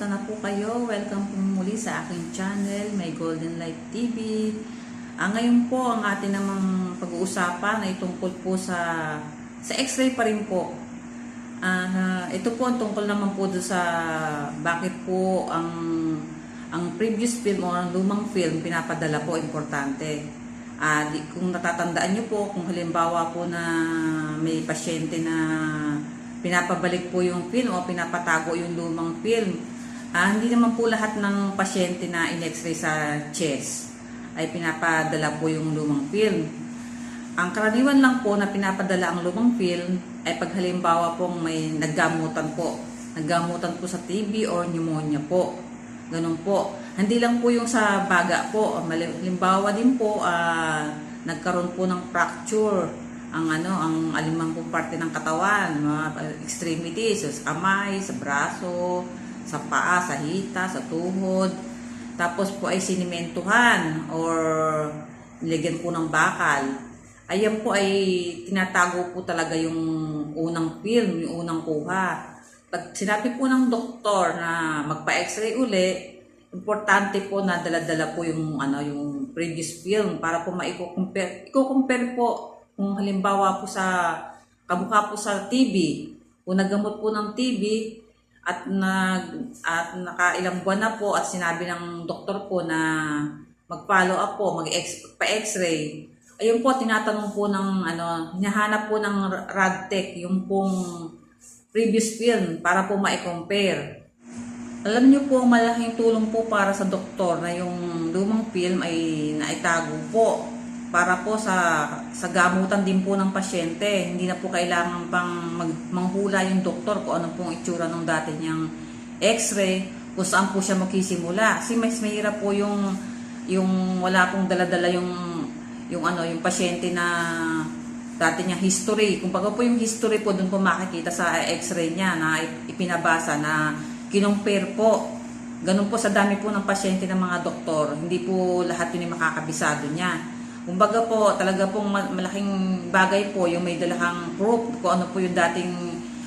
Kamusta na po kayo? Welcome po muli sa aking channel, My Golden Light TV. Ah, ngayon po, ang atin namang pag-uusapan ay tungkol po sa sa x-ray pa rin po. Ah, ito po ang tungkol naman po sa bakit po ang ang previous film o ang lumang film pinapadala po importante. Ah, kung natatandaan niyo po, kung halimbawa po na may pasyente na pinapabalik po yung film o pinapatago yung lumang film. Ah, hindi naman po lahat ng pasyente na in-x-ray sa chest ay pinapadala po yung lumang film. Ang karaniwan lang po na pinapadala ang lumang film ay pag halimbawa pong may naggamutan po. Naggamutan po sa TB or pneumonia po. Ganun po. Hindi lang po yung sa baga po. Halimbawa din po, ah, nagkaroon po ng fracture ang ano, ang alimang pong parte ng katawan, mga extremities, sa kamay, sa braso, sa paa, sa hita, sa tuhod. Tapos po ay sinimentuhan or nilagyan po ng bakal. Ayan po ay tinatago po talaga yung unang film, yung unang kuha. Pag sinabi po ng doktor na magpa-x-ray uli, importante po na dala-dala po yung ano yung previous film para po maiko-compare. Iko-compare po kung halimbawa po sa kamukha po sa TB, kung nagamot po ng TB at nag at nakailang buwan na po at sinabi ng doktor po na mag-follow up po, mag-pa-x-ray. Ayun po, tinatanong po ng ano, hinahanap po ng RadTech yung pong previous film para po ma-compare. Alam niyo po, malaking tulong po para sa doktor na yung lumang film ay naitago po para po sa sa gamutan din po ng pasyente. Hindi na po kailangan pang mag, manghula yung doktor kung ano pong itsura ng dati niyang x-ray, kung saan po siya magsisimula. Kasi mas mahirap po yung yung wala pong daladala yung yung ano yung pasyente na dati niya history. Kung baga po yung history po doon po makikita sa x-ray niya na ipinabasa na kinumpare po. Ganun po sa dami po ng pasyente ng mga doktor. Hindi po lahat yun yung makakabisado niya. Kumbaga po, talaga pong malaking bagay po yung may dalahang proof kung ano po yung dating,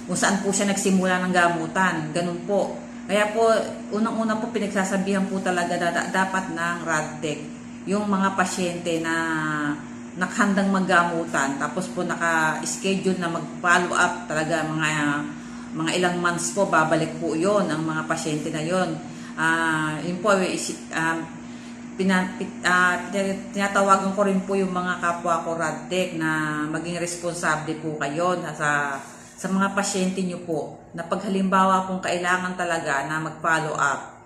kung saan po siya nagsimula ng gamutan. Ganun po. Kaya po, unang-una po pinagsasabihan po talaga na dapat ng RadTech yung mga pasyente na nakhandang maggamutan tapos po naka-schedule na mag-follow up talaga mga mga ilang months po babalik po yon ang mga pasyente na yon ah yun po uh, pina, uh, tinatawagan ko rin po yung mga kapwa ko RadTech na maging responsable po kayo sa sa mga pasyente nyo po na paghalimbawa kung kailangan talaga na mag-follow up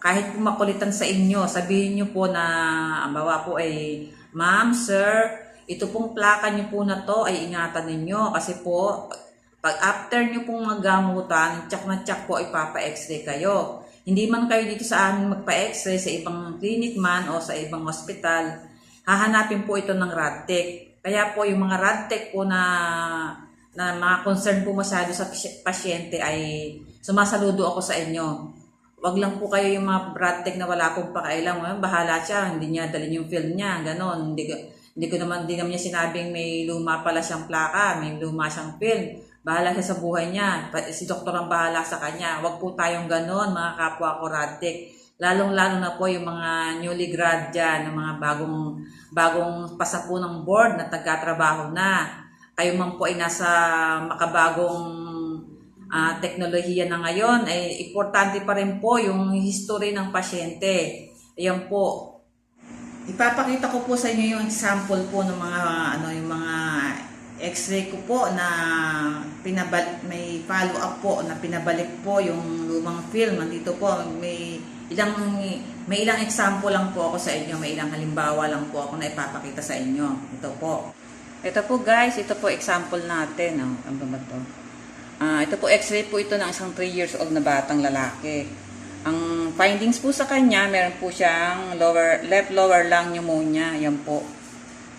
kahit po makulitan sa inyo sabihin nyo po na ang bawa po ay ma'am, sir ito pong plaka nyo po na to ay ingatan ninyo kasi po pag after nyo pong magamutan, tsak na tsak po ipapa-x-ray kayo. Hindi man kayo dito sa amin magpa-x-ray sa ibang clinic man o sa ibang hospital, hahanapin po ito ng RadTech. Kaya po yung mga RadTech po na na mga concern po masyado sa pasyente ay sumasaludo ako sa inyo. Wag lang po kayo yung mga RadTech na wala pong pakailang. Bahala siya, hindi niya dalhin yung film niya, ganon. Hindi, hindi ko naman, hindi naman niya sinabing may luma pala siyang plaka, may luma siyang film Bahala siya sa buhay niya. Si doktor ang bahala sa kanya. Huwag po tayong ganon, mga kapwa ko radtek. Lalong-lalo na po yung mga newly grad dyan, ng mga bagong, bagong pasa po ng board na tagkatrabaho na. Kayo man po ay nasa makabagong uh, teknolohiya na ngayon, ay importante pa rin po yung history ng pasyente. Ayan po. Ipapakita ko po sa inyo yung example po ng mga ano yung mga x-ray ko po na pinabalik, may follow up po na pinabalik po yung lumang film. Nandito po, may ilang, may ilang example lang po ako sa inyo, may ilang halimbawa lang po ako na ipapakita sa inyo. Ito po. Ito po guys, ito po example natin. Oh. Ano ba to? Uh, ito po x-ray po ito ng isang 3 years old na batang lalaki. Ang findings po sa kanya, meron po siyang lower, left lower lung pneumonia. Yan po.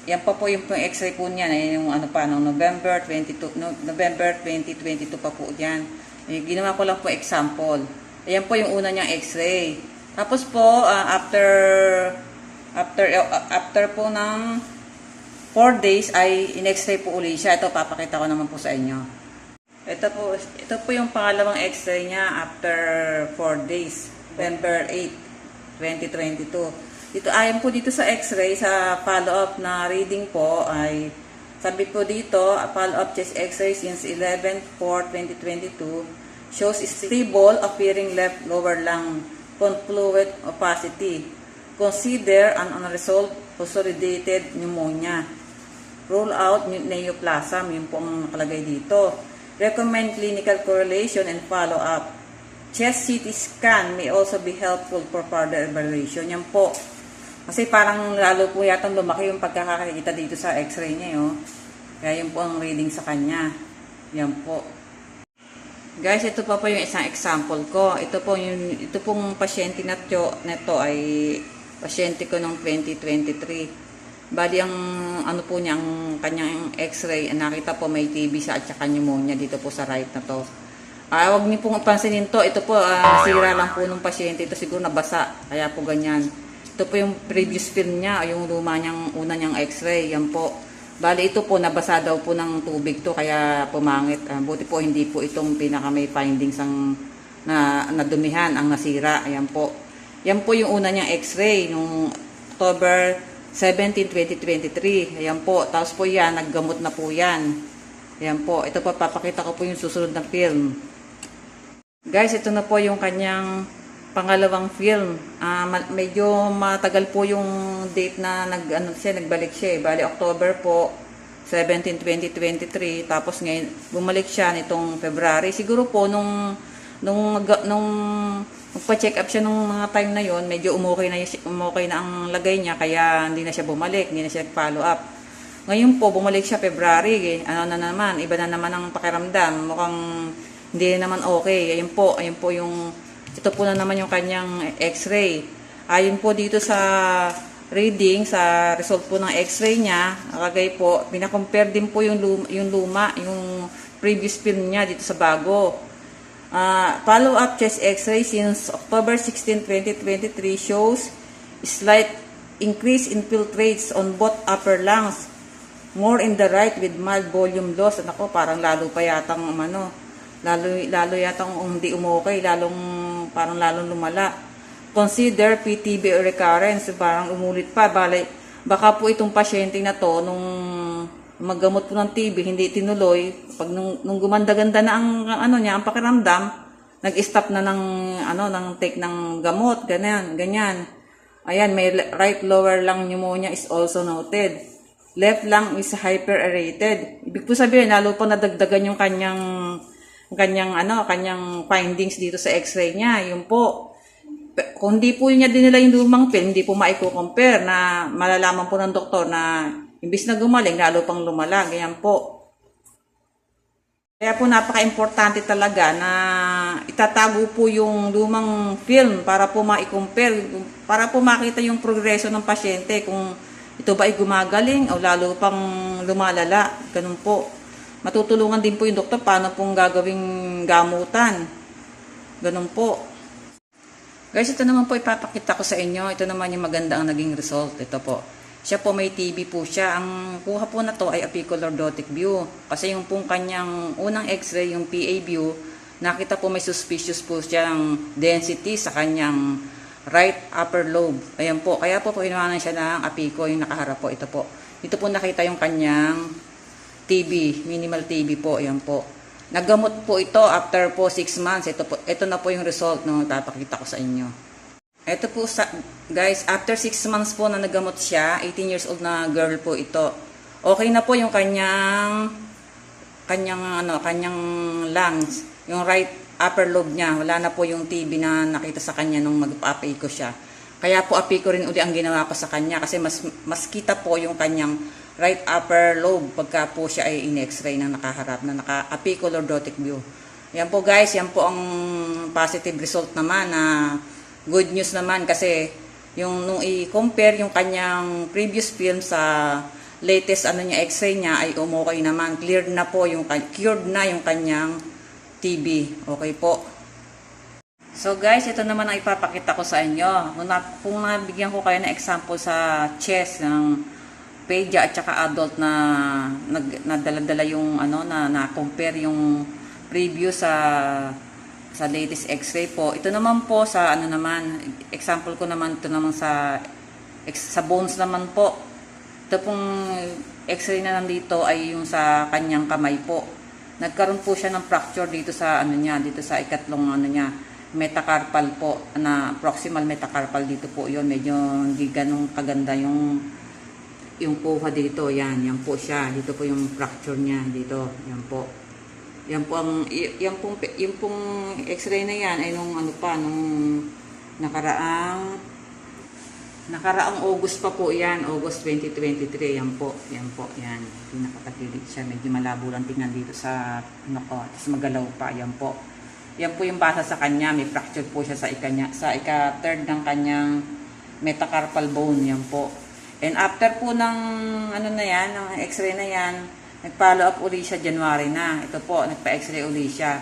Yan pa po yung, yung x-ray po niya, eh, yung ano pa, no, November 22, no, November 2022 pa po yan. Eh, ginawa ko lang po example. Ayan po yung una niyang x-ray. Tapos po, uh, after, after, uh, after po ng 4 days ay in-x-ray po uli siya. Ito, papakita ko naman po sa inyo. Ito po, ito po yung pangalawang x-ray niya after 4 days, November 8, 2022. Dito, ayon po dito sa x-ray, sa follow-up na reading po ay sabi po dito, follow-up chest x-ray since 11-4-2022 shows stable appearing left lower lung confluent opacity. Consider an unresolved consolidated pneumonia. Rule out neoplasm, yun po ang nakalagay dito. Recommend clinical correlation and follow-up. Chest CT scan may also be helpful for further evaluation. Yan po. Kasi parang lalo po yata lumaki yung pagkakakita dito sa x-ray niya. Oh. Kaya yun po ang reading sa kanya. Yan po. Guys, ito pa po yung isang example ko. Ito po yung ito pong pasyente na to, na to ay pasyente ko noong 2023. Bali ang ano po niya ang kanyang x-ray, nakita po may TB sa at saka pneumonia dito po sa right na to. Ah, wag niyo pong pansinin to. Ito po ah, nasira lang po ng pasyente. Ito siguro nabasa. Kaya po ganyan. Ito po yung previous film niya, yung luma niyang una niyang x-ray. Yan po. Bali ito po nabasa daw po ng tubig to kaya pumangit. Ah, buti po hindi po itong pinaka may findings ang na nadumihan ang nasira. Ayan po. Yan po yung una niyang x-ray nung October 17, 2023. Ayan po. Tapos po yan, naggamot na po yan. Ayan po. Ito po, papakita ko po yung susunod na film. Guys, ito na po yung kanyang pangalawang film. Ma- medyo matagal po yung date na nag ano siya, nagbalik siya. eh. Bali October po 17, 2023. Tapos ngayon bumalik siya nitong February. Siguro po nung nung nung magpa-check up siya nung mga time na yon, medyo umukay na umukay na ang lagay niya kaya hindi na siya bumalik, hindi na siya follow up. Ngayon po, bumalik siya February. Eh. Ano na naman, iba na naman ang pakiramdam. Mukhang hindi naman okay. Ayun po, ayun po yung, ito po na naman yung kanyang x-ray. Ayun po dito sa reading, sa result po ng x-ray niya, nakagay po, pinacompare din po yung luma, yung, luma, yung previous film niya dito sa bago. Uh, follow-up chest x-ray since October 16, 2023 shows slight increase in filtrates on both upper lungs more in the right with mild volume loss. At ako, parang lalo pa yatang ano, lalo, lalo yatang hindi umukay, lalong, parang lalong lumala. Consider PTB or recurrence, parang umulit pa. Bale, baka po itong pasyente na to, nung maggamot po ng TB, hindi tinuloy. Pag nung, nung gumanda-ganda na ang ano niya, ang pakiramdam, nag-stop na ng ano ng take ng gamot, ganyan, ganyan. Ayan, may right lower lung pneumonia is also noted. Left lung is hyper-aerated. Ibig po sabihin, lalo pa nadagdagan yung kanyang kanyang ano, kanyang findings dito sa x-ray niya. Yun po. Kung di po niya dinala yung lumang film, hindi po maiko-compare na malalaman po ng doktor na imbis na gumaling, lalo pang lumala. Ganyan po. Kaya po napaka-importante talaga na itatago po yung lumang film para po ma-compare, para po makita yung progreso ng pasyente kung ito ba ay gumagaling o lalo pang lumalala. Ganun po. Matutulungan din po yung doktor paano pong gagawing gamutan. Ganun po. Guys, ito naman po ipapakita ko sa inyo. Ito naman yung maganda ang naging result. Ito po. Siya po may TB po siya. Ang kuha po na to ay apicalordotic view. Kasi yung pong kanyang unang x-ray, yung PA view, nakita po may suspicious po siyang density sa kanyang right upper lobe. Ayan po. Kaya po po inuwanan siya ng apico, yung nakaharap po. Ito po. Dito po nakita yung kanyang TB, minimal TB po. Ayan po. Naggamot po ito after po 6 months. Ito, po, ito na po yung result no, ipapakita ko sa inyo. Ito po sa, guys, after 6 months po na nagamot siya, 18 years old na girl po ito. Okay na po yung kanyang kanyang ano, kanyang lungs, yung right upper lobe niya. Wala na po yung TB na nakita sa kanya nung mag-apay ko siya. Kaya po api rin uli ang ginawa ko sa kanya kasi mas mas kita po yung kanyang right upper lobe pagka po siya ay in-x-ray na nakaharap na naka-apicolordotic view. Yan po guys, yan po ang positive result naman na good news naman kasi yung nung i-compare yung kanyang previous film sa latest ano niya x-ray niya ay umokay naman cleared na po yung cured na yung kanyang TB okay po So guys, ito naman ang ipapakita ko sa inyo. Kung, kung nabigyan ko kayo ng example sa chest ng pedia at saka adult na nag, nadala-dala yung ano na na-compare yung preview sa sa latest x-ray po. Ito naman po sa ano naman, example ko naman ito naman sa sa bones naman po. Ito pong x-ray na nandito ay yung sa kanyang kamay po. Nagkaroon po siya ng fracture dito sa ano niya, dito sa ikatlong ano niya, metacarpal po, na proximal metacarpal dito po. Yon medyo hindi ganun kaganda yung yung kuha dito, yan, yan po siya. Dito po yung fracture niya dito, yan po. Yan po ang yan pong yung pong x-ray na yan ay nung ano pa nung nakaraang nakaraang August pa po yan, August 2023 yan po. Yan po, yan. Pinakatagilid siya, medyo malabo lang tingnan dito sa ano ko, tapos magalaw pa, yan po. Yan po yung basa sa kanya, may fracture po siya sa ikanya, sa ika third ng kanyang metacarpal bone, yan po. And after po ng ano na yan, ng x-ray na yan, nag-follow up uli siya January na. Ito po, nagpa-x-ray uli siya.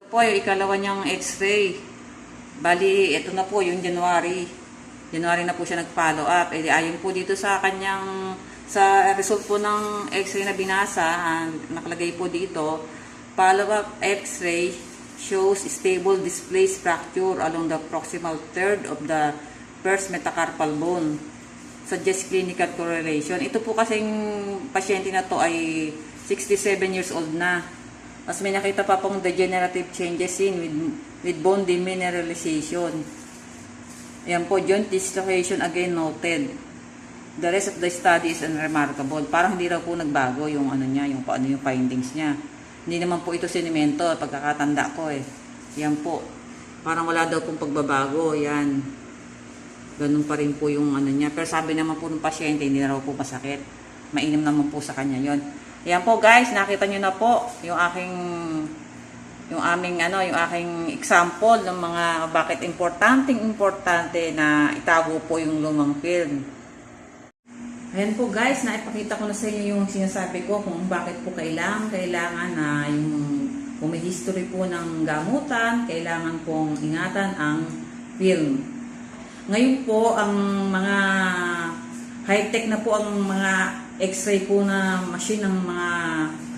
Ito po yung ikalawa niyang x-ray. Bali, ito na po yung January. January na po siya nag-follow up. Eh, ayon po dito sa kanyang, sa result po ng x-ray na binasa, ah, nakalagay po dito, follow-up x-ray shows stable displaced fracture along the proximal third of the first metacarpal bone suggests clinical correlation. Ito po kasing pasyente na to ay 67 years old na. Mas may nakita pa pong degenerative changes in with, with bone demineralization. Yan po, joint dislocation again noted. The rest of the study is unremarkable. Parang hindi raw po nagbago yung ano niya, yung ano yung findings niya. Hindi naman po ito sinimento, pagkakatanda ko eh. Yan po. Parang wala daw pong pagbabago. Yan. Ganun pa rin po yung ano niya. Pero sabi naman po ng pasyente, hindi na raw po masakit. Mainam naman po sa kanya yon. Ayan po guys, nakita nyo na po yung aking yung aming ano, yung aking example ng mga bakit importanteng importante na itago po yung lumang film. Ayan po guys, naipakita ko na sa inyo yung sinasabi ko kung bakit po kailangan, kailangan na yung kung may history po ng gamutan, kailangan pong ingatan ang film. Ngayon po, ang mga high-tech na po ang mga x-ray po na machine ng mga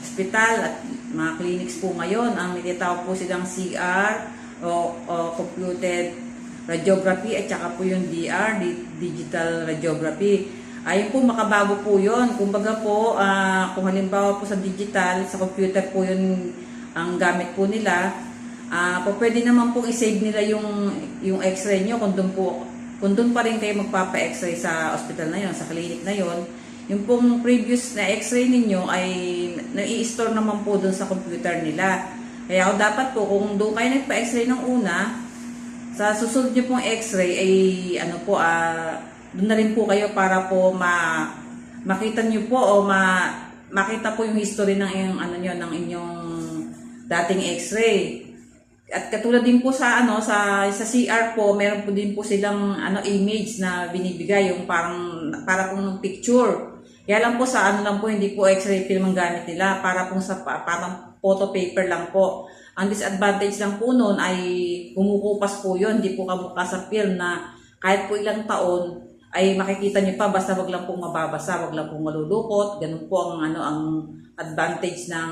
hospital at mga clinics po ngayon. Ang nititawag po silang CR o, o computed radiography at saka po yung DR, di- digital radiography. Ayun po, makabago po yun. Kumbaga po, ah, kung halimbawa po sa digital, sa computer po yun ang gamit po nila, ah po pwede naman pong i-save nila yung, yung x-ray nyo kung doon po, kung doon pa rin kayo magpapa-x-ray sa hospital na yon, sa clinic na yon, yung pong previous na x-ray ninyo ay nai-store naman po doon sa computer nila. Kaya dapat po, kung doon kayo nagpa-x-ray ng una, sa susunod niyo pong x-ray ay ano po, ah, doon na rin po kayo para po ma makita niyo po o ma makita po yung history ng iyong ano niyo ng inyong dating x-ray. At katulad din po sa ano sa sa CR po, meron po din po silang ano image na binibigay yung parang para pong picture. Kaya lang po sa ano lang po hindi po x-ray film ang gamit nila para pong sa pa- parang photo paper lang po. Ang disadvantage lang po noon ay kumukupas po yun, hindi po kamukha sa film na kahit po ilang taon ay makikita niyo pa basta wag lang pong mababasa, wag lang pong malulukot. Ganun po ang ano ang advantage ng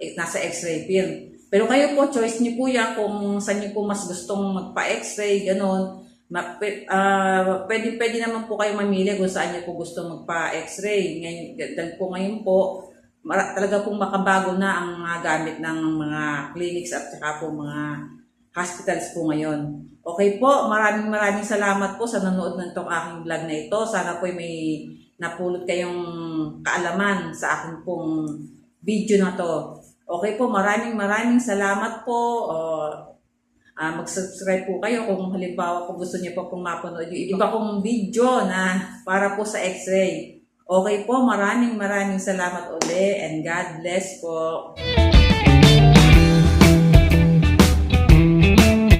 eh, nasa x-ray film. Pero kayo po, choice niyo po yan kung saan niyo po mas gustong magpa-x-ray, ganun. Ma, pe, ah, pwede, pwede naman po kayo mamili kung saan niyo po gusto magpa-x-ray. Ngayon, dahil po ngayon po, talaga pong makabago na ang mga gamit ng mga clinics at saka po mga hospitals po ngayon. Okay po, maraming maraming salamat po sa nanood ng itong aking vlog na ito. Sana po may napulot kayong kaalaman sa aking pong video na to. Okay po, maraming maraming salamat po. Uh, ah, mag-subscribe po kayo kung halimbawa kung gusto niyo po kung mapanood yung iba kong video na para po sa x-ray. Okay po, maraming maraming salamat uli and God bless po.